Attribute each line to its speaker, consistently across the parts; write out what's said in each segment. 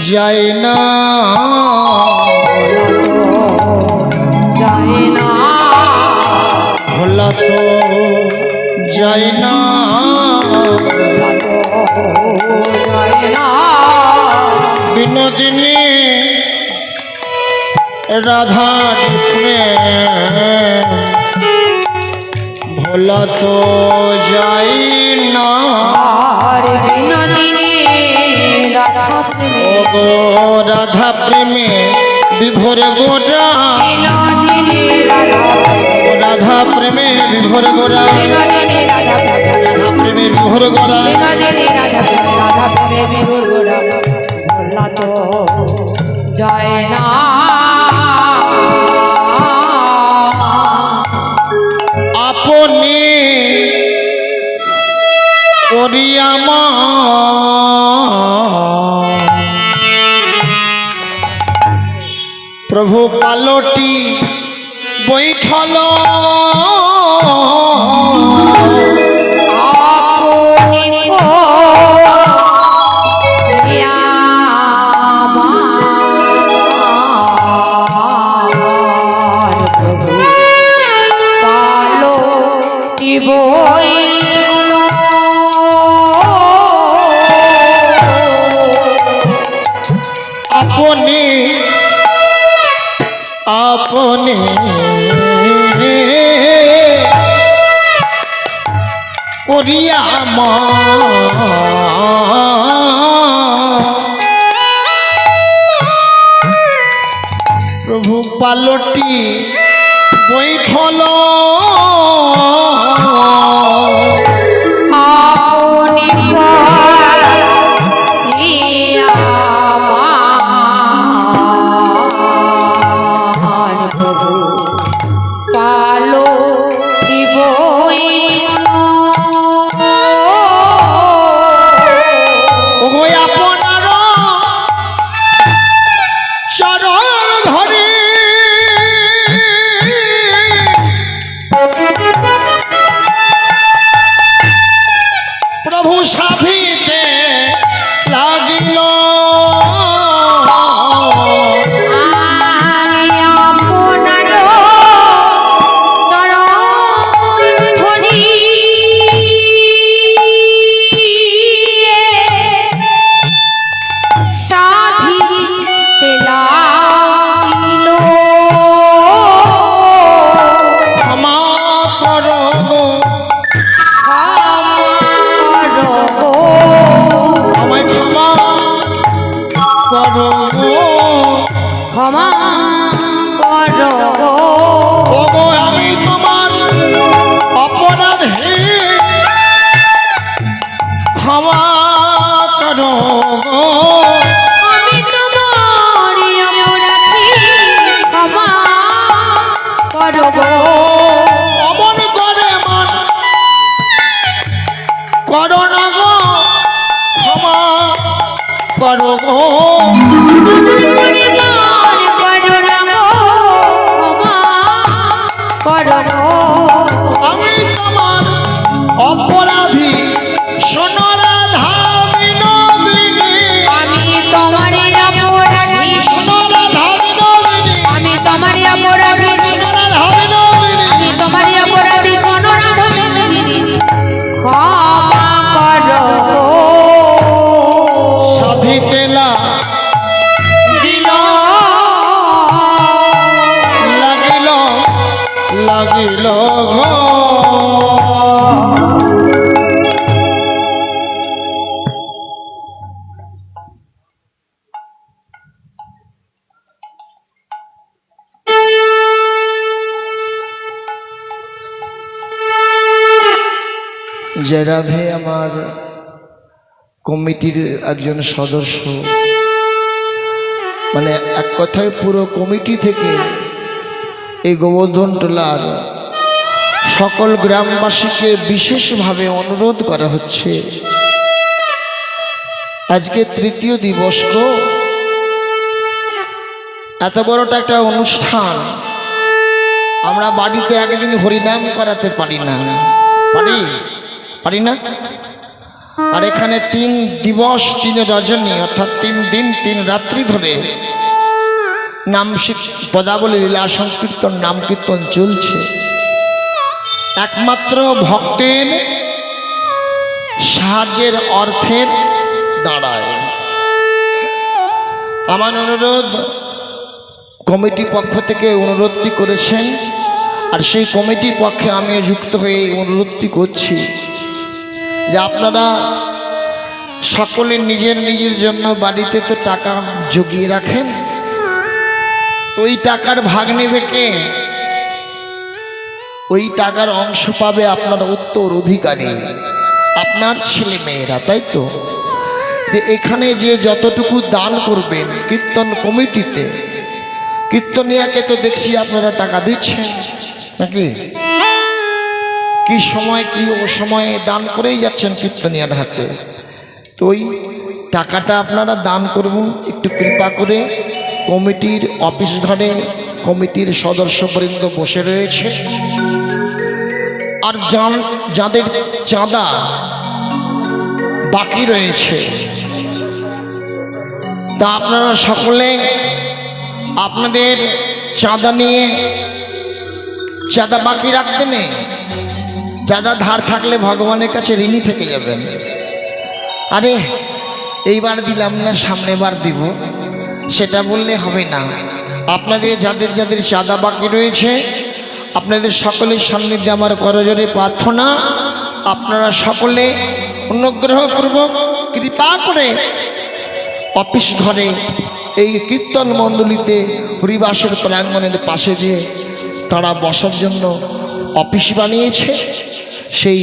Speaker 1: যায় না।
Speaker 2: যায় না।
Speaker 1: ভোলা তো যায় না। বিনোদিনী প্রেম ভোলা তো যাই না।
Speaker 2: বিনোদিনী রাধা
Speaker 1: গো রাধা প্রেমে বিভোরে গোরা
Speaker 2: রাধা
Speaker 1: প্রেমে বিভোর গোরা
Speaker 2: রাধা প্রেমে
Speaker 1: বিভোর গোরা
Speaker 2: না।
Speaker 1: আপনি করিয়ামা প্রভু পালটি বৈঠল। করিয়ামা প্রভু পালটি বৈঠল
Speaker 2: আপনি
Speaker 1: গো
Speaker 2: পরিবার
Speaker 1: যে রাধে আমার কমিটির একজন সদস্য। মানে এক কথায় পুরো কমিটি থেকে এই গোবর্ধন টোলার সকল গ্রামবাসীকে বিশেষভাবে অনুরোধ করা হচ্ছে। আজকে তৃতীয় দিবস গো। এত বড়টা একটা অনুষ্ঠান। আমরা বাড়িতে একদিন হরিনাম করাতে পারি না। পারি? পারি না? আর এখানে তিন দিবস তিন রজনী, অর্থাৎ তিন দিন, তিন রাত্রি ধরে নাম পদাবলী, লীলা, সংকীর্তন, নাম কীর্তন চলছে। একমাত্র ভক্তের সাহায্যের অর্থের দাঁড়ায় আমার অনুরোধ কমিটি পক্ষ থেকে অনুরোধটি করেছেন, আর সেই কমিটির পক্ষে আমিও যুক্ত হয়ে এই অনুরোধটি করছি। যে আপনারা সকলে নিজের নিজের জন্য বাড়িতে তো টাকা জুগিয়ে রাখেন, তো ওই টাকার ভাগ নেবে কে? ওই টাকার অংশ পাবে আপনার উত্তর অধিকারী, আপনার ছেলে মেয়েরা তাই তো? যে এখানে যে যতটুকু দান করবেন, কীর্তন কমিটিতে, কীর্তনিয়াকে তো দেখছি আপনারা টাকা দিচ্ছেন, নাকি? কি সময়, কি ও সময়ে দান করেই যাচ্ছেন কীর্তনিয়ার হাতে? তো ওই টাকাটা আপনারা দান করুন, একটু কৃপা করে। কমিটির অফিস ঘরে কমিটির সদস্যবৃন্দ বসে রয়েছে। আর যাদের চাঁদা বাকি রয়েছে, তা আপনারা সকলে আপনাদের চাঁদা নিয়ে, চাঁদা বাকি রাখতে নেই। চাঁদা ধার থাকলে ভগবানের কাছে ঋণী থেকে যাবেন। আরে, এইবার দিলাম না, সামনেবার দিব। সেটা বললে হবে না। আপনাদের যাদের যাদের চাঁদা বাকি রয়েছে, আপনাদের সকলের সান্নিধ্যে আমার করজোরে প্রার্থনা। আপনারা সকলে অনুগ্রহপূর্বক কৃপা করে অফিস ঘরে এই কীর্তন মণ্ডলীতে হরিবাসের প্রাঙ্গণের পাশে যে তারা বসার জন্য অফিস বানিয়েছে। সেই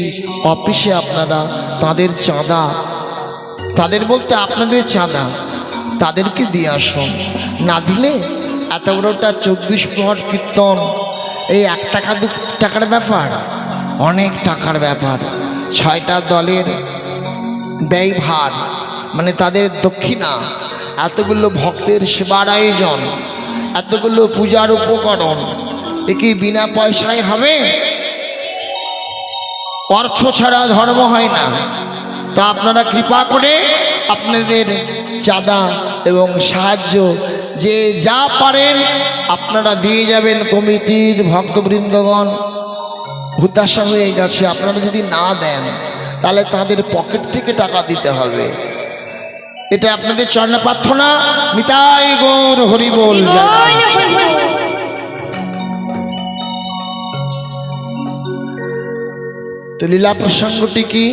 Speaker 1: অফিসে আপনারা তাদের চাঁদা, তাদের বলতে আপনাদের চাঁদা, তাদেরকে দিয়ে আসুন। না দিলে এত বড়টা চব্বিশ প্রহর কীর্তন, এই এক টাকা, দু টাকার ব্যাপার, অনেক টাকার ব্যাপার। ছয়টা দলের ব্যয়ভার মানে তাদের দক্ষিণা, এতগুলো ভক্তের সেবার আয়োজন, এতগুলো পূজার উপকরণ এ কি বিনা পয়সায় হবে? অর্থ ছাড়া ধর্ম হয় না। তা আপনারা কৃপা করে আপনাদের চাঁদা এবং সাহায্য যে যা পারেন আপনারা দিয়ে যাবেন কমিটির ভক্তবৃন্দগণ। হুতাশা হয়ে গেছে। আপনারা যদি না দেন, তাহলে তাদের পকেট থেকে টাকা দিতে হবে। এটা আপনাদের চরণ প্রার্থনা নিতাই গৌর হরিবোল তো লীলা প্রসঙ্গটি কি?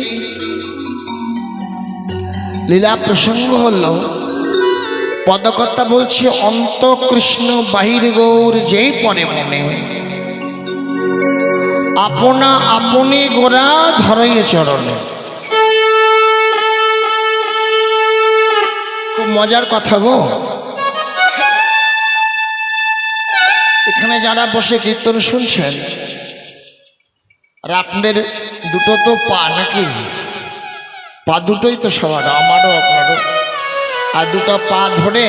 Speaker 1: লীলা প্রসঙ্গ হল, পদকর্তা বলছে, অন্ত কৃষ্ণ বাহির গৌর যেই পরে মনে। আপনা আপনি গোরা ধরাই চরণে। খুব মজার কথা গো। এখানে যারা বসে কীর্তন শুনছেন আর আপনাদের দুটো তো পা নাকি? পা দুটোই তো সবার, আমারও আপনারও। আর দুটো পা ধরে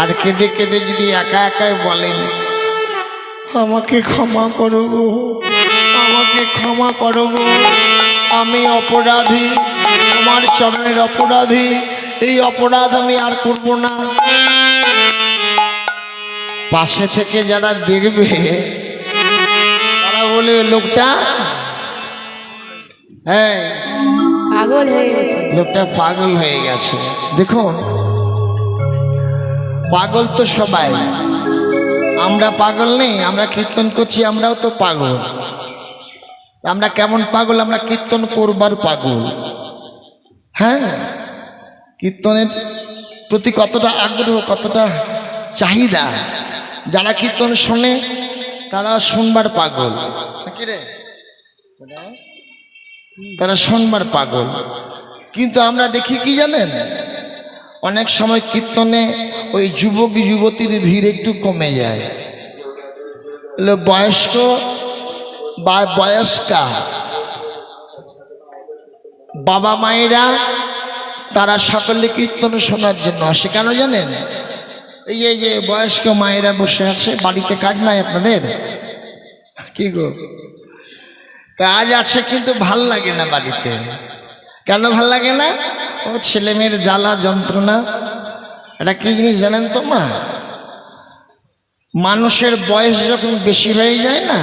Speaker 1: আর কেঁদে কেঁদে যদি একা একাই বলেন, আমাকে ক্ষমা করো গো, আমাকে ক্ষমা করো গো। আমি অপরাধী, আমার চরণের অপরাধী, এই অপরাধ আমি আর করব না। পাশে থেকে যারা দেখবে, তারা বলে লোকটা হ্যাঁ।
Speaker 2: পাগল হয়ে গেছে।
Speaker 1: লোকটা পাগল হয়ে গেছে। দেখুন পাগল তো সবাই। আমরা পাগল নেই আমরা কীর্তন করছি আমরাও তো পাগল। আমরা কেমন পাগল আমরা কীর্তন করবার পাগল। হ্যাঁ কীর্তনের প্রতি কতটা আগ্রহ কতটা চাহিদা। যারা কীর্তন শোনে তারা শুনবার পাগল। রে? তারা শোনবার পাগল। কিন্তু আমরা দেখি কি জানেন? অনেক সময় কীর্তনে ওই যুবক, যুবতীর ভিড় একটু কমে যায়। বয়স্ক বা বয়স্কা, বাবা মায়েরা তারা সকলে কীর্তন শোনার জন্য আসে। কেন জানেন? এই যে- যে বয়স্ক মায়েরা বসে আছে, বাড়িতে কাজ নাই আপনাদের? কি গো? কাজ আছে কিন্তু ভালো লাগে না বাড়িতে। কেন ভালো লাগে না? ও ছেলে মেয়ের জ্বালা যন্ত্রণা। এটা কি জিনিস জানেন তো মা? মানুষের বয়স যখন বেশি হয়ে যায় না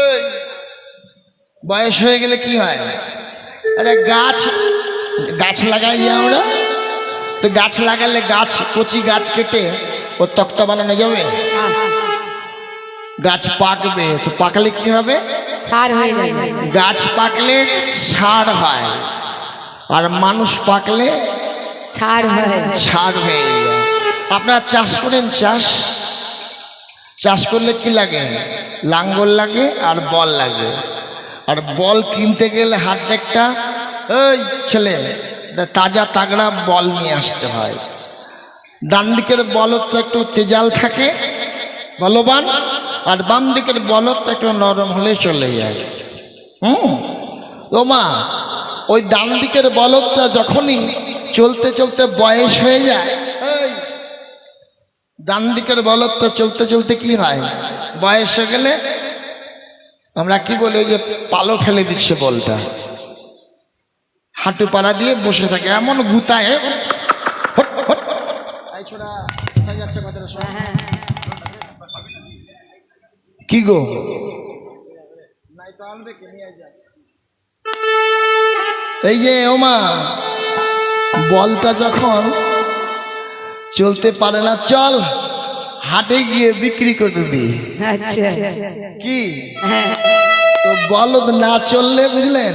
Speaker 1: এই, বয়স হয়ে গেলে কি হয়? আরে গাছ গাছ লাগাই আমরা। তো গাছ লাগালে গাছ কচি গাছ কেটে ও তক্তা বানানো যাবে? গাছ পাকবে তো পাকলে কি হবে
Speaker 2: সার হয়ে
Speaker 1: গাছ পাকলে সার হয় আর মানুষ পাকলে
Speaker 2: সার হয়।
Speaker 1: ছাড় হয়ে যায়। আপনারা চাষ করেন চাষ? চাষ করলে কি লাগে? লাঙ্গল লাগে আর বল লাগে। আর বল কিনতে গেলে হাত একটা ওই ছেলে তাজা তাগড়া বল নিয়ে আসতে হয়। ডান দিকের বলত তো একটু তেজাল থাকে। বলবান আর বাম দিকের বলত একটু নরম হলে চলে যায়। হুম? ও মা ওই ডান দিকের বলদটা যখনই চলতে চলতে বয়স হয়ে যায় ডান দিকের বলদটা চলতে চলতে কি হয়? বয়স হয়ে গেলে আমরা কি বলি যে পালো ফেলে দিচ্ছে বলটা। হাঁটু পাড়া দিয়ে বসে থাকে এমন গুতায়। ছোড়া, কোথায় যাচ্ছে কথাটা। কি গো? এই যে ওমা বলটা যখন চলতে পারে না চল হাটে গিয়ে বিক্রি করে দি।
Speaker 2: আচ্ছা।
Speaker 1: কি? তো বলদ না চললে বুঝলেন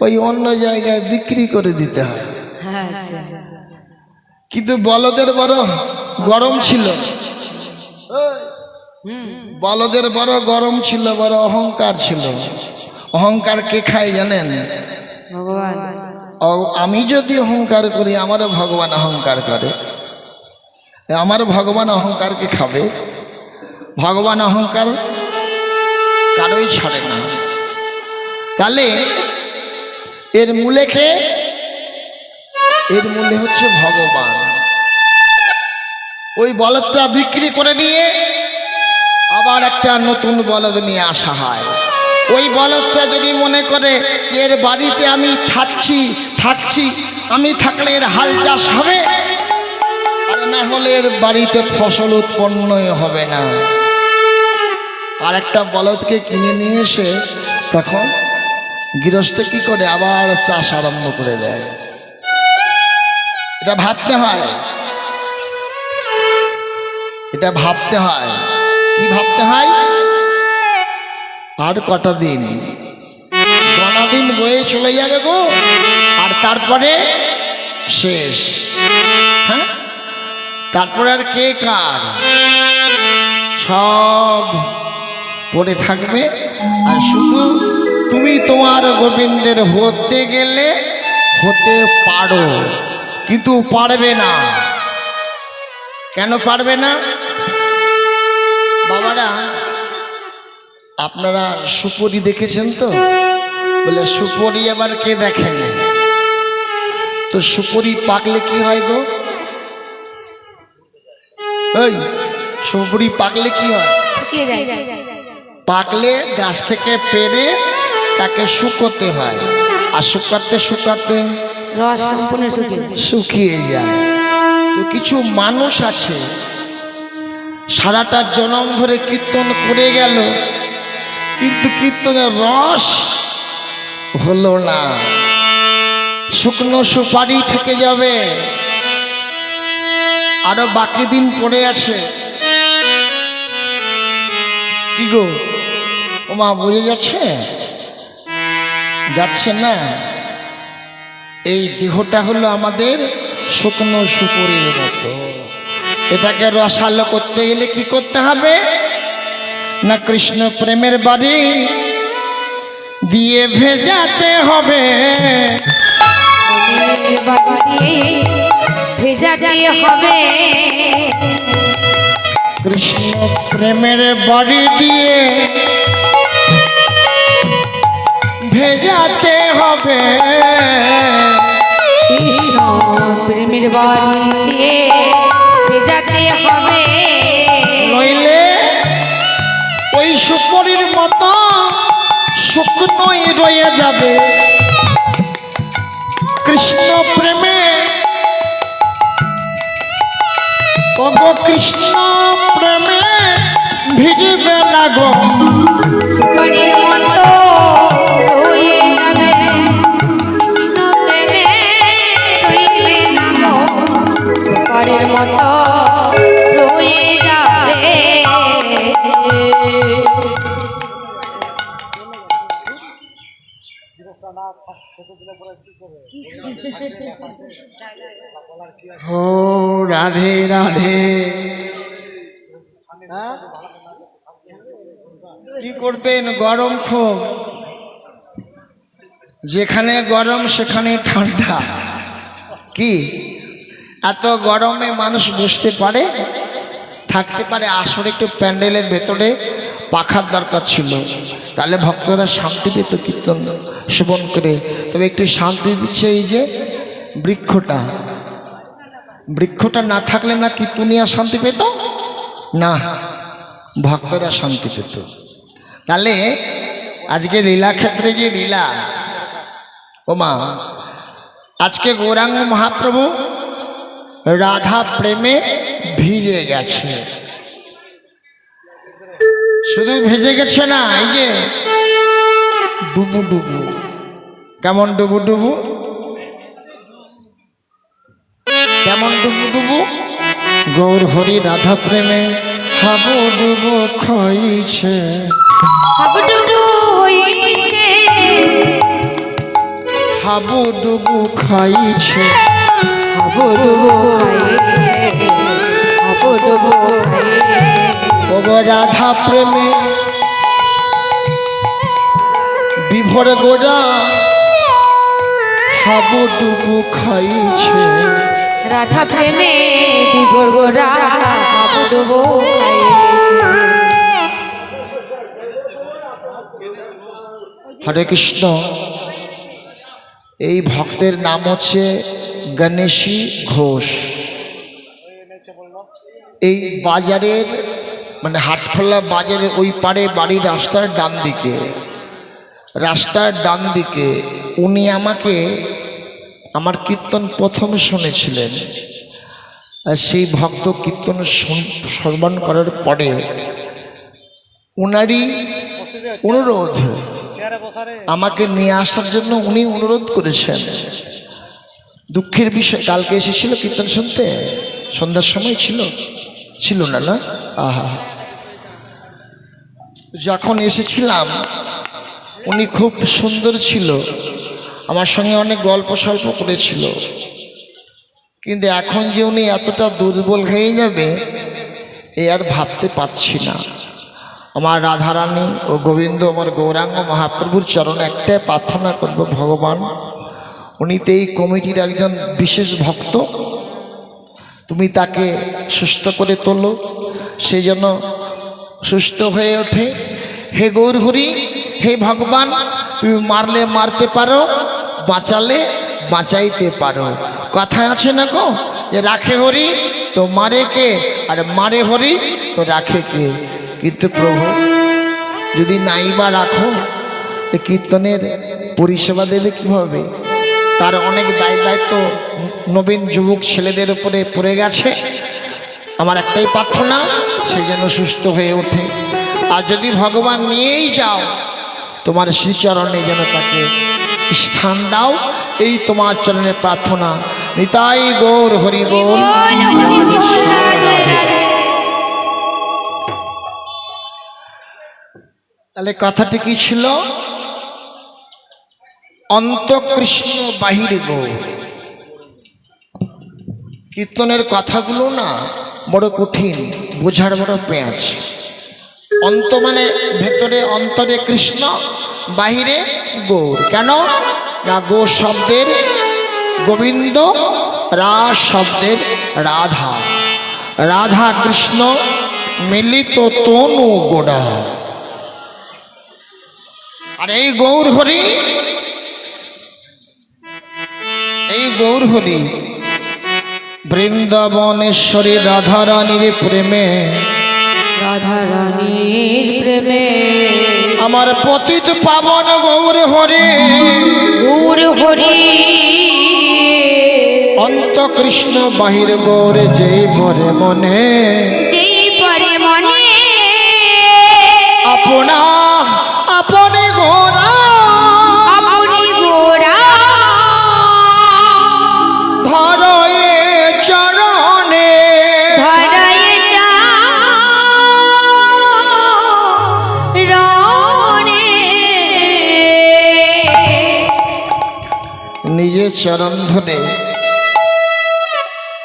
Speaker 1: ওই অন্য জায়গায় বিক্রি করে দিতে হয়।
Speaker 2: আচ্ছা।
Speaker 1: কিন্তু বলদের বড় গরম ছিল। বলদের বড় গরম ছিল বড় অহংকার ছিল। অহংকার কে খায় জানেন?
Speaker 2: ভগবান।
Speaker 1: আমি যদি অহংকার করি আমারও ভগবান অহংকার করে। আমার ভগবান অহংকারকে খাবে? ভগবান অহংকার কারোই ছাড়ে না। তাহলে এর মূলে কে? এর মূলে হচ্ছে ভগবান। ওই বলদটা বিক্রি করে দিয়ে আবার একটা নতুন বলদ নিয়ে আসা হয়। ওই বলদটা যদি মনে করে এর বাড়িতে আমি থাকছি থাকছি, আমি থাকলে এর হাল চাষ হবে? আর না হলে এর বাড়িতে ফসল উৎপন্নই হবে না। আর একটা বলদকে কিনে নিয়ে এসে তখন গৃহস্থ কি করে আবার চাষ আরম্ভ করে দেয়? এটা ভাবতে হয়। এটা ভাবতে হয়। কি ভাবতে হয়? আর কটা দিন? গণা দিন বয়ে চলে যাবে গো। আর তারপরে শেষ। হ্যাঁ? তারপরে আর কে কার? সব পড়ে থাকবে। আর শুধু তুমি তোমার গোবিন্দের হতে গেলে হতে পারো। কিন্তু পারবে না। কেন পারবে না? বাবারা আপনারা সুপরি দেখেছেন তো? বলে সুপরি আবার কে দেখেন তো সুপরি পাকলে কি হয় গো? এই সুপরি পাকলে কি হয়? পাকলে গাছ থেকে পেরে তাকে শুকোতে হয়। আর শুকাতে শুকাতে
Speaker 2: রস সম্পূর্ণ শুকিয়ে যায়।
Speaker 1: তো কিছু মানুষ আছে সারাটা জনম ধরে কীর্তন করে গেল, কিন্তু কীর্তনের রস হলো না। শুকনো সুপারি থেকে যাবে, আরও বাকি দিন পড়ে আছে। কি গো, ও মা বুঝে যাচ্ছে? যাচ্ছে না। এই দেহটা হলো আমাদের শুকনো সুপুরির মতো। এটাকে রসালো করতে গেলে কি করতে হবে? না কৃষ্ণ প্রেমের বাড়ি দিয়ে ভেজাতে হবে।
Speaker 2: হবে।
Speaker 1: কৃষ্ণ প্রেমের বাড়ি দিয়ে ভেজাতে হবে।
Speaker 2: কৃষ্ণ প্রেমের বাড়ি দিয়ে ভেজা দিয়ে হবে।
Speaker 1: নইলে ওই সুপরির মতো শুকনোই রয়ে যাবে। কৃষ্ণ প্রেমে ওগো কৃষ্ণ প্রেমে ভিজবে না গো।
Speaker 2: সুপারির মতো
Speaker 1: ও রাধে রাধে। কি করবেন? গরম খুব। যেখানে গরম সেখানে ঠান্ডা। কি? এত গরমে মানুষ বসতে পারে? থাকতে পারে আসলে একটু প্যান্ডেলের ভেতরে। পাখার দরকার ছিল। তাহলে ভক্তরা শান্তি পেত কীর্তন, শ্রবণ করে। তবে একটু শান্তি দিচ্ছে এই যে বৃক্ষটা। বৃক্ষটা না থাকলে না কীর্তনিয়া শান্তি পেত? না, ভক্তরা শান্তি পেত। তাহলে আজকে লীলা ক্ষেত্রে যে লীলা ওমা আজকে গৌরাঙ্গ মহাপ্রভু রাধা প্রেমে ভিজে গেছে। শুধু ভেজে গেছে না এই যে ডুবু ডুবু। কেমন ডুবু ডুবু? কেমন ডুবু ডুবু? গৌর হরি রাধা প্রেমে হাবু ডুবু খাইছে।
Speaker 2: হাবডুবু হইছে।
Speaker 1: হাবু ডুবু খাইছে।
Speaker 2: হাবডুবু খাইছে। হাবডুবু খাইছে।
Speaker 1: ও রাধা প্রেমে বিভোর গোড়া হাবু ডুবু খাইছে।
Speaker 2: রাধা প্রেমে বিভোর গোরা হাবডুবু খাইছে।
Speaker 1: হরে কৃষ্ণ। এই ভক্তের নাম হচ্ছে গণেশী ঘোষ। এই বাজারের মানে হাটখোলা বাজারের ওই পারে বাড়ির রাস্তার ডান দিকে। রাস্তার ডান দিকে উনি আমাকে আমার কীর্তন প্রথম শুনেছিলেন। সেই ভক্ত কীর্তন শ্রবণ করার পরে উনারই অনুরোধ আমাকে নিয়ে আসার জন্য উনি অনুরোধ করেছেন। দুঃখের বিষয়, কালকে এসেছিল কীর্তন শুনতে? সন্ধ্যার সময় ছিল? ছিল না না? আহা। যখন এসেছিলাম, উনি খুব সুন্দর ছিল, আমার সঙ্গে অনেক গল্প সল্প করেছিল। কিন্তু এখন যে উনি এতটা দুর্বল হয়ে যাবে, এ আর ভাবতে পারছি না। আমার রাধারানী ও গোবিন্দ, আমার গৌরাঙ্গ মহাপ্রভুর চরণে একটাই প্রার্থনা করব, ভগবান উনি তো এই কমিটির একজন বিশেষ ভক্ত, তুমি তাকে সুস্থ করে তোলো, সে যেন সুস্থ হয়ে ওঠে। হে গৌরহরি, হে ভগবান, তুমি মারলে মারতে পারো, বাঁচালে বাঁচাইতে পারো। কথা আছে না গো? যে রাখে হরি, তো মারে কে? আর মারে হরি, তো রাখে কে? কিন্তু প্রভু, যদি নাই বা রাখো, এ কীর্তনের পরিষেবা দেবে কীভাবে? তার অনেক দায় দায়িত্ব নবীন যুবক ছেলেদের উপরে পড়ে গেছে। আমার একটাই প্রার্থনা সে যেন সুস্থ হয়ে ওঠে। আর যদি ভগবান নিয়েই যাও তোমার শ্রীচরণে যেন তাকে স্থান দাও এই তোমার চরণে প্রার্থনা। নিতাই গৌর হরি বল। তাহলে কথাটি কি ছিল? অন্তকৃষ্ণ বাহির গৌর। কীর্তনের কথাগুলো না বড় কঠিন, বোঝার বড় পেঁয়াজ। অন্ত মানে ভেতরে অন্তরে কৃষ্ণ, বাহিরে গৌর। কেন? না গো শব্দের গোবিন্দ, রা শব্দের রাধা। রাধা কৃষ্ণ মিলিত তনু গোড়া। আর এই গৌর হরি, এই গৌর হরি বৃন্দাবনেশ্বরী রাধারানীর প্রেমে।
Speaker 2: রাধা রানীর প্রেমে।
Speaker 1: আমার পতিত পাবন গৌর হরে।
Speaker 2: গৌর হরি।
Speaker 1: অন্ত কৃষ্ণ বাহির গৌর যেই ভরে মনে।
Speaker 2: যেই পরে মনে।
Speaker 1: আপনা চরণ ধরে।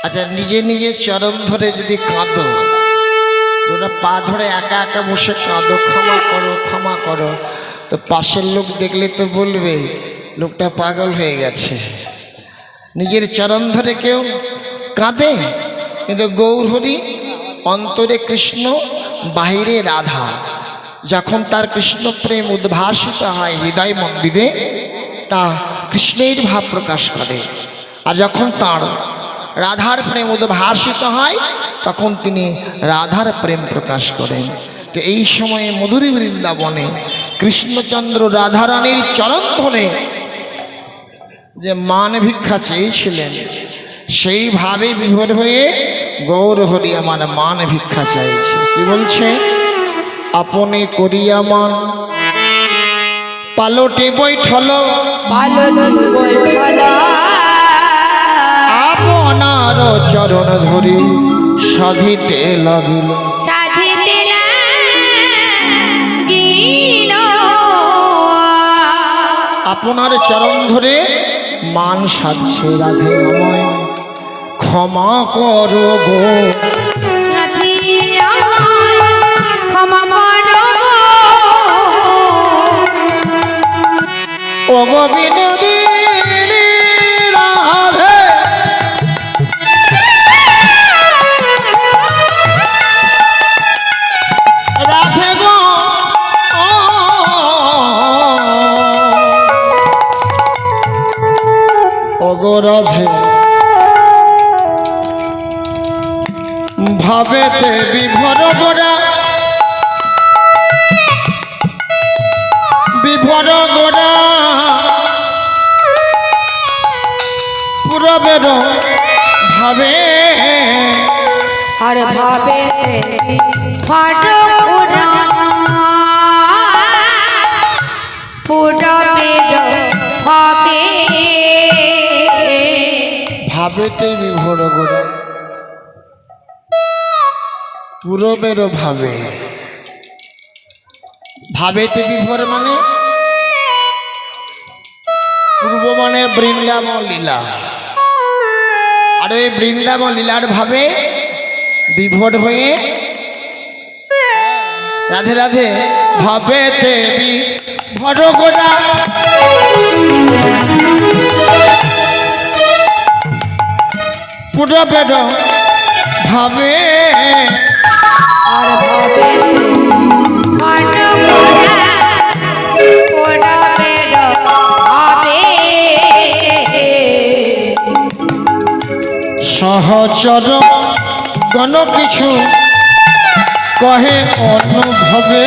Speaker 1: আচ্ছা নিজে নিজে চরণ ধরে যদি কাঁদো ওরা পা ধরে একা একা বসে কাঁদো, ক্ষমা করো ক্ষমা করো, তো পাশের লোক দেখলে তো বলবে, লোকটা পাগল হয়ে গেছে। নিজের চরণ ধরে কেউ কাঁদে? কিন্তু গৌরহরি, অন্তরে কৃষ্ণ, বাহিরে রাধা। যখন তার কৃষ্ণ প্রেম উদ্ভাসিত হয় হৃদয় মন্দিরে, তা কৃষ্ণের ভাব প্রকাশ করে। আর যখন তার রাধার প্রেম উদ্ভাসিত হয়, তখন তিনি রাধার প্রেম প্রকাশ করেন। তো এই সময়ে মধুরী বৃন্দাবনে কৃষ্ণচন্দ্র রাধারানীর চরণ ধরে যে মান ভিক্ষা চেয়েছিলেন সেইভাবে বিভোর হয়ে গৌর হরি আমার মান ভিক্ষা চাইছে। কি বলছে? আপনি করিয়া মান, পালটে বৈঠল আপনার চরণ ধরি সাধিতে লাগিল।
Speaker 2: সাধিতে
Speaker 1: আপনার চরণ ধরে মান সাধছে রাধে ক্ষমা করো ও গোবিন্দিনী ভাবেতে বিভোর গোরা পূরবের ভাবে। ভাবেতে বিভোর মানে? পূর্ব মানে বৃন্দাবন লীলা। আর ওই বৃন্দাবন লীলার ভাবে বিভোর হয়ে রাধে রাধে ভাবে
Speaker 2: আর ভাবে ফাটো পুরা পুরা ভাবে।
Speaker 1: সহচর গণ কিছু কহে অনুভবে।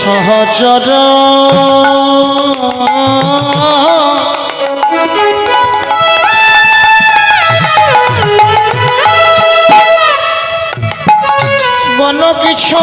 Speaker 1: সহচর। গণ কিছু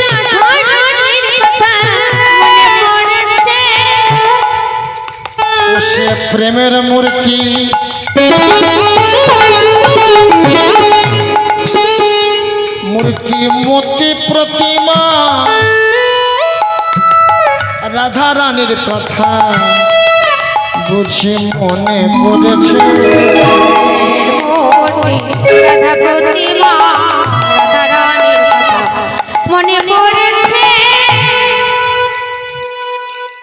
Speaker 1: সে প্রেমের মূর্তি। মূর্তি মূর্তি প্রতিমা। রাধা রানীর কথা বুঝি মনে পড়েছে।
Speaker 2: মনে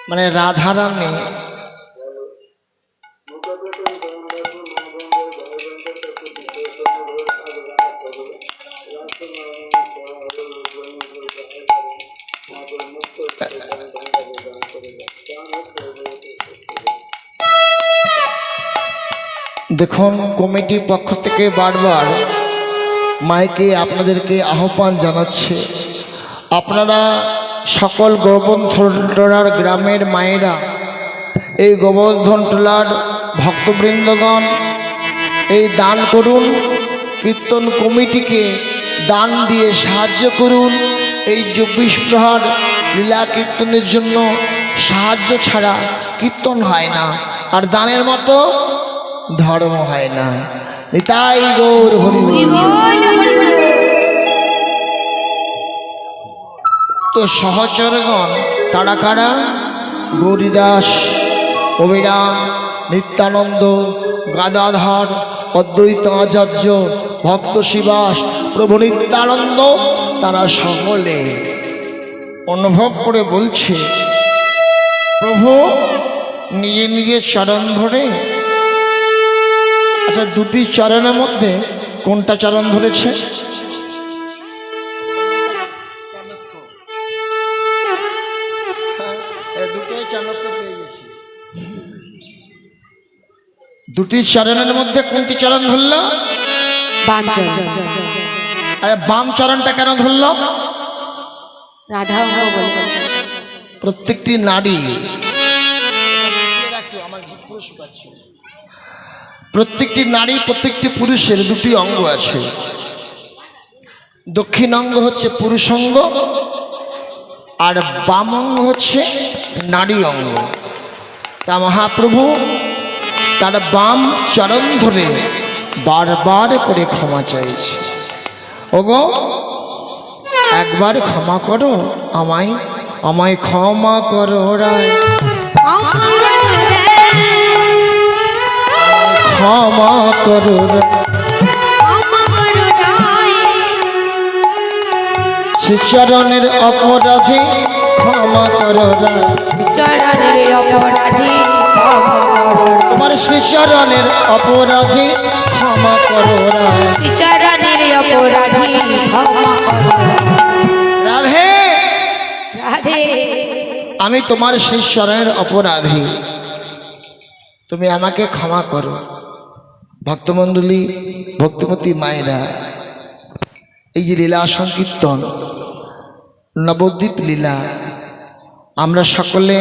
Speaker 1: মানে রাধা রানী দেখুন কমিটির পক্ষ থেকে বারবার মাইকে আপনাদেরকে আহ্বান জানাচ্ছে। আপনারা সকল গোবর্ধনটোলার গ্রামের মায়েরা, এই গোবর্ধন টোলার ভক্তবৃন্দগণ, এই দান করুন, কীর্তন কমিটিকে দান দিয়ে সাহায্য করুন। এই চব্বিশ প্রহার লীলা কীর্তনের জন্য সাহায্য ছাড়া কীর্তন হয় না। আর দানের মতো ধর্ম হয় না। নিতাই গৌর হরি তো সহচরগণ তারা কারা? গৌরীদাস, অবিরাম, নিত্যানন্দ, গাদাধর, অদ্বৈত আচার্য, ভক্ত শিবাস, প্রভু নিত্যানন্দ, তারা সকলে অনুভব করে বলছে, প্রভু নিজে নিজের চরণ ধরে আচ্ছা দুটি চরণের মধ্যে কোনটা চরণ ধরেছে? দুটোই চাণক্য পেয়ে গেছি। দুটি চরণের মধ্যে কোনটি চরণ ধরল? বাম চরণটা কেন ধরল?
Speaker 2: রাধা
Speaker 1: প্রত্যেকটি নারী প্রত্যেকটি নারী, প্রত্যেকটি পুরুষের দুটি অঙ্গ আছে। দক্ষিণ অঙ্গ হচ্ছে পুরুষ অঙ্গ, আর বাম অঙ্গ হচ্ছে নারী অঙ্গ। তা মহাপ্রভু, তার বাম চরণ ধরে বারবার করে ক্ষমা চাইছে। ওগো, একবার ক্ষমা করো, আমায় আমায় ক্ষমা করো রায়। ক্ষমা করো রায়। শ্রীচরণের অপরাধে ক্ষমা করো
Speaker 2: চরণের অপরাধী।
Speaker 1: তোমার শ্রীচরণের অপরাধে ক্ষমা করো রায়।
Speaker 2: চরণের অপরাধী। ক্ষমা করো।
Speaker 1: রাধে।
Speaker 2: রাধে।
Speaker 1: আমি তোমার শ্রীচরণের অপরাধী। তুমি আমাকে ক্ষমা করো। ভক্তমণ্ডলী ভক্তিমতী মায়েরা এই যে লীলা সংকীর্তন নবদ্বীপ লীলা আমরা সকলে